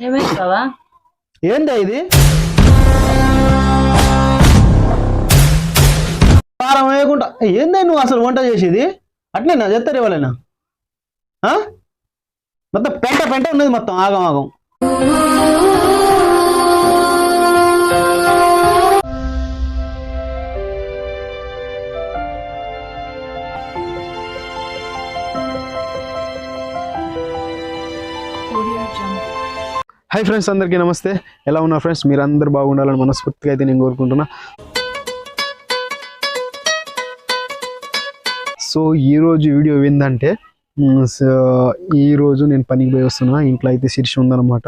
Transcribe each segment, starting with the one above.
ఏమైంది బావా ఏందా ఇది? కారం వేయకుండా. ఏందా నువ్వు అసలు వంట చేసేది? అట్లేనా? చెప్తారు ఇవ్వలేనా? మొత్తం పెంట పెంట ఉన్నది మొత్తం ఆగం ఆగం. హాయ్ ఫ్రెండ్స్ అందరికీ నమస్తే. ఎలా ఉన్నారు ఫ్రెండ్స్ మీరు అందరు బాగుండాలని మనస్ఫూర్తిగా అయితే నేను కోరుకుంటున్నా. సో ఈరోజు వీడియో ఏంటంటే ఈరోజు నేను పనికి పోయి వస్తున్నా. ఇంట్లో అయితే శీర్షి ఉందన్నమాట.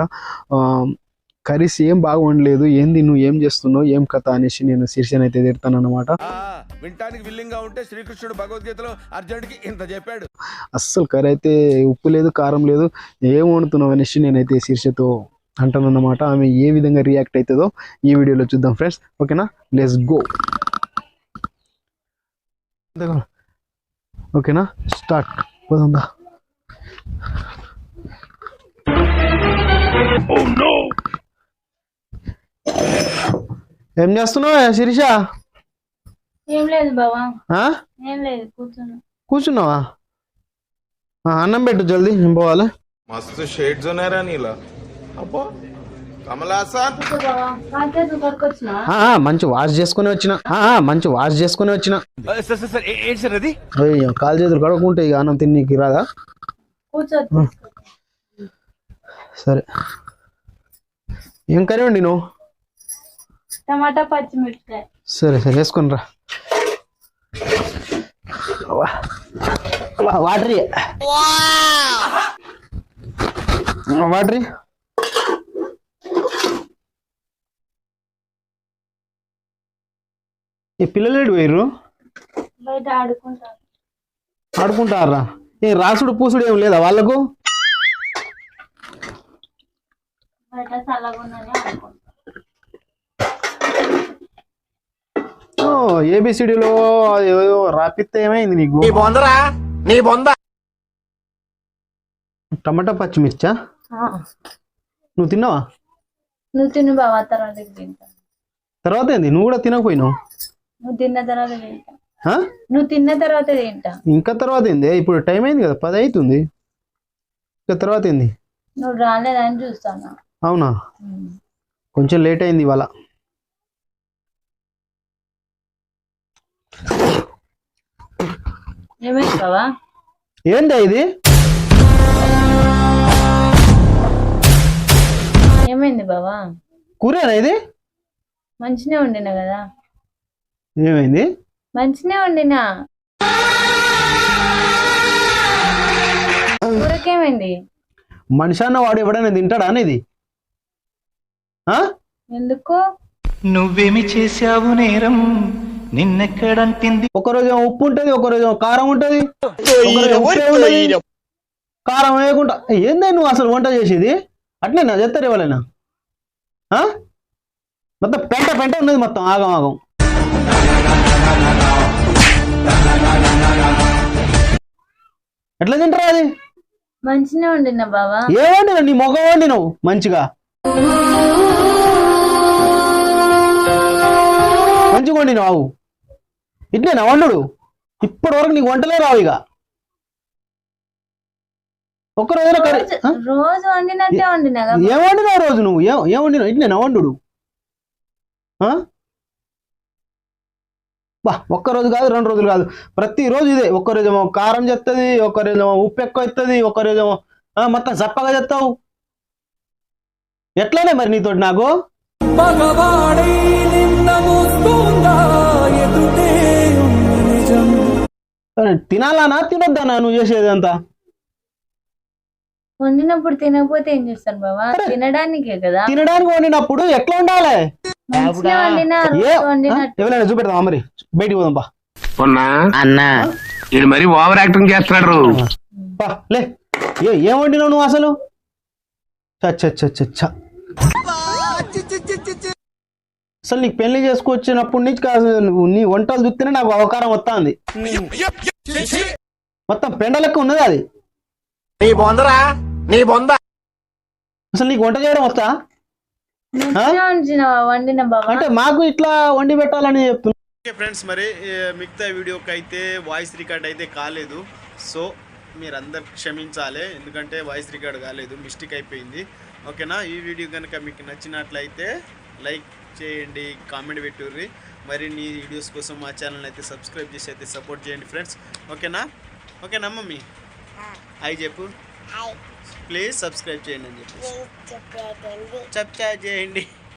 కర్రీస్ ఏం బాగుండలేదు ఏంది నువ్వు ఏం చేస్తున్నావు? ఏం కథ అనేసి నేను శీర్షిని అయితే తిడతాను అనమాట ఆ, వినటానికి విల్లింగా ఉంటే శ్రీకృష్ణుడు భగవద్గీతలో అర్జునుడికి ఇంత చెప్పాడు. అస్సలు కర్రీ అయితే ఉప్పు లేదు కారం లేదు. ఏం వండుతున్నావు అనేసి నేనైతే శీర్షతో అంటానన్నమాట ఆమె ఏ విధంగా రియాక్ట్ అవుతుందో ఈ వీడియోలో చూద్దాం ఫ్రెండ్స్. ఓకేనా? లెస్ గో ఓకేనా? స్టార్ట్ పోదా ఏం చేస్తున్నావు శిరీష? కూర్చున్నావా? అన్నం పెట్టు జల్దీ. ఏం పోవాలి. మస్తు షేడ్స్ ఉన్నారా నీలా. మంచి వాష్ చేసుకుని వచ్చిన. మంచి వాష్ చేసుకుని వచ్చిన. అయ్యో కాలు చేతులు కడుక్కుంటే ఇక అన్నం తిన్నీకి రాదా? సరే. ఏం కర్రీ అండి నువ్వు టమాటా పచ్చిమిర్చి సరే సరే వేసుకుని రా. వాటరీ. వాటరీ? ఈ పిల్లలు ఏడు పోయిర్రు ఆడుకుంటారా. ఏ రాసుడు పూసుడు ఏం లేదా వాళ్ళకు? ఏబిసిడిలో రాపిస్తే ఏమైంది నీకు? నీ బొందరా? నీ బొంద. టమాటా పచ్చిమిర్చా? నువ్వు తిన్నావా? నువ్వు తిను బావా తర్వాత తర్వాత ఏంది? నువ్వు కూడా తినకపోయినావు? నువ్వు తిన్న తర్వాత తింటా. ఆ? నువ్వు తిన్న తర్వాత తింటా. ఇంకా తర్వాత ఏంది? ఇప్పుడు టైం అయింది కదా పది అవుతుంది ఇంకా తర్వాత ఏంది? నువ్వు రాలేదని చూస్తాను? అవునా? కొంచెం లేట్ అయింది ఇవాళ. ఏందా ఇది? ఏమైంది బావా? కూరేనా ఇది? మంచినే వండినా కదా? ఏమైంది? మంచినే వండినా కూరకేమైంది మనిషి అన్న వాడు ఎవడైనా తింటాడా అనేది? ఆ? ఎందుకు? నువ్వేమి చేశావు నేరం? నిన్నెక్కడంటింది? ఒక రోజు ఉప్పు ఉంటది ఒక రోజు కారం ఉంటది. కారం వేయకుండా. ఏందే నువ్వు అసలు వంట చేసేది? అట్లేనా చెప్తారు ఇవ్వలేనా ఆ? మొత్తం పెంట పెంట ఉన్నది మొత్తం ఆగం ఆగం. ఎట్లా తింటారా అది? మంచినే వండినా బావా. ఏమండి నీ మొగ వండి నువ్వు మంచిగా? మంచిగా వండి నువ్వు ఇట్లేనా వండుడు? ఇప్పటి వరకు నీకు వంటలే రావు ఇక. ఒక్క రోజున కర్రీ రోజు వండినట్టే వండినా ఏం వండినావు రోజు నువ్వు? ఏం ఏం వండినావు? ఇట్లేనా వండుడు? ఆ? బా ఒక్క రోజు కాదు రెండు రోజులు కాదు. ప్రతి రోజు ఇదే ఒక్క రోజు ఏమో కారం చెప్తుంది ఒక్క రోజు ఏమో ఉప్పు ఎక్కువ అవుతుంది ఒక్క రోజు ఏమో ఆ, మొత్తం చప్పగా చెప్తావు ఎట్లానే మరి నీతోటి నాకు? తినాలానా తినొద్దానా నువ్వు చేసేది అంతా వండినప్పుడు తినకపోతే ఏం చేస్తాను బావా? తినడానికే కదా. తినడానికి వండినప్పుడు ఎట్లా ఉండాలి? ఎవరైనా మరి? బయటికి పోదాం బా అన్నా. ఇది మరీ ఓవర్ యాక్టింగ్ చేస్తున్నాడు. లే. ఏ వండినావు నువ్వు అసలు. అసలు నీకు పెళ్ళి చేసుకొచ్చినప్పటి నుంచి కాదు నువ్వు నీ వంటలు చూస్తేనే నాకు అవకారం వస్తుంది. మొత్తం పెండ లెక్క ఉన్నది అది? నీ బొందరా? నీ బొంద అసలు నీకు వంట చేయడం వస్తా మంచిగా ఉంచిన వండిన బావా అంటే మాకు ఇట్లా వండి పెట్టాలని చెప్తున్నా. ఓకే ఫ్రెండ్స్ మరి మిగతా వీడియోకి అయితే వాయిస్ రికార్డ్ అయితే కాలేదు. సో మీరందరు క్షమించాలి. ఎందుకంటే వాయిస్ రికార్డ్ కాలేదు మిస్టేక్ అయిపోయింది. ఓకేనా? ఈ వీడియో కనుక మీకు నచ్చినట్లయితే లైక్ చేయండి కామెంట్ పెట్టుర్రి. మరిన్ని వీడియోస్ కోసం మా ఛానల్ అయితే సబ్స్క్రైబ్ చేసి అయితే సపోర్ట్ చేయండి ఫ్రెండ్స్. ఓకేనా? ఓకేనా మమ్మీ? హాయ్ చెప్పు. ప్లీజ్ సబ్స్క్రైబ్ చేయండి అని చెప్పి చెప్ చేయండి.